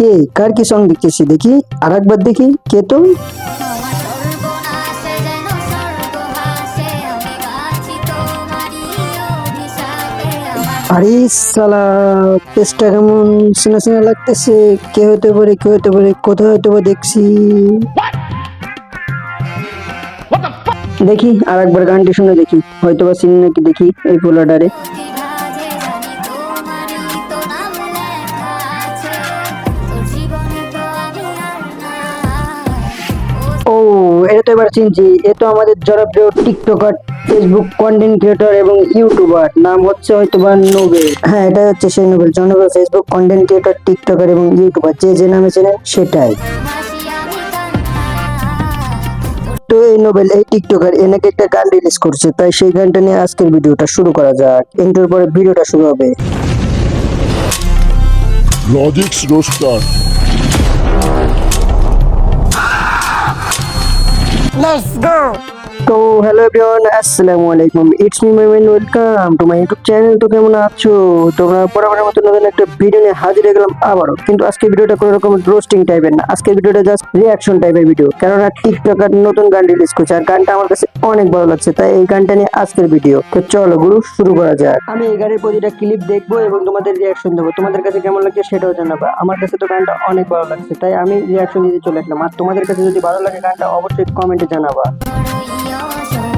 কে? কার কি সং দেখতেছি দেখি আর একবার দেখি, কে তো আরে সালা পেস্টটা কেমন শোনা শোনা লাগতেছে? কে হতে পারে, কে হতে পারে, কোথায় হতে পারে দেখছি। দেখি আর একবার গানটি শুনে দেখি হয়তো বা চিনি নাকি দেখি এই পোলাডারে এটা তো এবার চিনছি, এ তো আমাদের জনপ্রিয় টিকটকার ফেসবুক কন্টেন্ট ক্রিয়েটর এবং ইউটিউবার নাম হচ্ছে হয়তো বা নোবেল। হ্যাঁ এটা হচ্ছে সেই নোবেল জনপ্রিয় ফেসবুক কন্টেন্ট ক্রিয়েটর টিকটকার এবং ইউটিউবার যে যে নামে চেনেন সেটাই। তো এই নোবেল, এই টিকটকার, এ নাকি একটা গান রিলিজ করছে, তাই সেই গানটা নিয়ে আজকের ভিডিওটা শুরু করা যাক। ইন্টার পরে ভিডিওটা শুরু হবে। Logics roaster Let's go! তো হ্যালো এভরিওয়ান আসসালামু আলাইকুম। It's me মাইমেন welcome to my YouTube channel তো কেমন আছো? তোমরা বরাবরের মতো নতুন একটা ভিডিও নিয়ে হাজির হয়ে গেলাম আবারও। কিন্তু আজকে ভিডিওটা কোনো রকম রোস্টিং টাইপের না। আজকে ভিডিওটা জাস্ট রিয়াকশন টাইপের ভিডিও কেননা টিকটকার নতুন গান রিলিজ করছে। আর গানটা আমার কাছে অনেক ভালো লাগছে। তাই এই গানটা নিয়ে আজকের ভিডিও তো চলো গুরু, শুরু করা যাক। আমি এই গানের প্রতিটা ক্লিপ দেখব এবং তোমাদের রিয়াকশন দেবো। তোমাদের কাছে কেমন লাগছে সেটাও জানাবা। আমার কাছে তো গানটা অনেক ভালো লাগছে। তাই আমি রিয়াকশন দিতে চলে আসলাম। আর তোমাদের কাছে যদি ভালো লাগে গানটা, অবশ্যই কমেন্টে জানাবা। I'll show. you.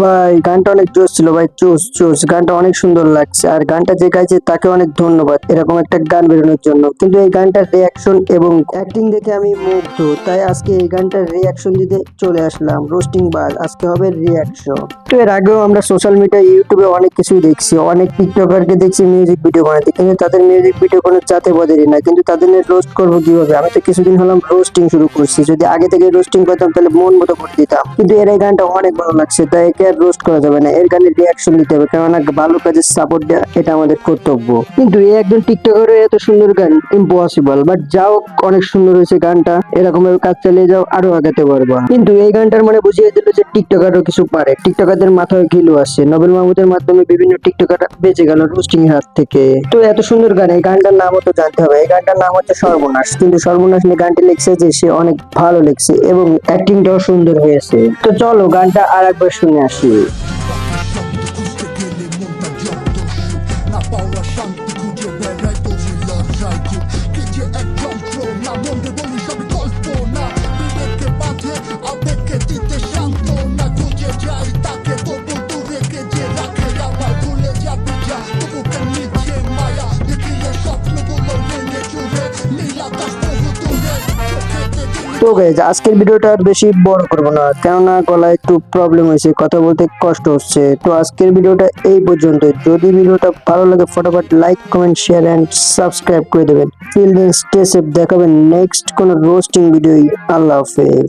ভাই, গানটা অনেক জোস ছিল ভাই জোস জোস গানটা অনেক সুন্দর লাগছে। আর গানটা যে গাইছে তাকে অনেক ধন্যবাদ। এরকম একটা গান বেরোনোর জন্য। কিন্তু এই গানটার রিয়াকশন এবং অ্যাক্টিং দেখে আমি মুগ্ধ। তাই আজকে এই গানটার রিয়াকশন দিতে চলে আসলাম। রোস্টিং বাজ আজকে হবে রিয়াকশন তো এর আগেও আমরা সোশ্যাল মিডিয়া ইউটিউবে অনেক কিছুই দেখছি। অনেক টিকটকারকে দেখছি মিউজিক ভিডিও বানাতে। কিন্তু তাদের মিউজিক ভিডিও কোনো চাতে বদেরই না। কিন্তু তাদের রোস্ট করব কীভাবে? আমি তো কিছুদিন হলাম রোস্টিং শুরু করছি। যদি আগে থেকে রোস্টিং করতাম তাহলে মন মতো করে দিতাম। কিন্তু এর এই গানটা অনেক ভালো লাগছে। আর রোস্ট করা যাবে না। এর গানের রিয়াকশন দিতে হবে ভালো কাজের সাপোর্ট দেওয়া এটা আমাদের কর্তব্য। কিন্তু এই একজন এত সুন্দর গান ইম্পসিবল বাট অনেক সুন্দর হয়েছে গানটা। এরকম ভাবে কাজ চালিয়ে যাও, আরও আগাতে পারবা। কিন্তু এই গানটার মানে বুঝিয়ে দিল যে টিকটকারও কিছু পারে। টিকটকারদের মাথায় ঘিলু নোবেল মাহমুদের মাধ্যমে বিভিন্ন টিকটকার বেঁচে গেল রোস্টিং হাত থেকে। তো এত সুন্দর গান, এই গানটার নামও তো জানতে হবে। এই গানটার নাম হচ্ছে সর্বনাশ। কিন্তু সর্বনাশ নিয়ে গানটি লিখছে যে সে অনেক ভালো লিখছে এবং অ্যাক্টিংটাও সুন্দর হয়েছে। তো চলো, গানটা আর একবার শুনে আসি তো গাইজ আজকের ভিডিওটা আর বেশি বড় করব না, কেননা গলায় একটু প্রবলেম হয়েছে, কথা বলতে কষ্ট হচ্ছে। তো আজকের ভিডিওটা এই পর্যন্ত যদি ভিডিওটা ভালো লাগে, ফটোফট like comment share and subscribe করে দেবেন। ফিল স্টে সেফ দেখাবেন নেক্সট কোনো রোস্টিং ভিডিও আল্লাহ হাফেজ।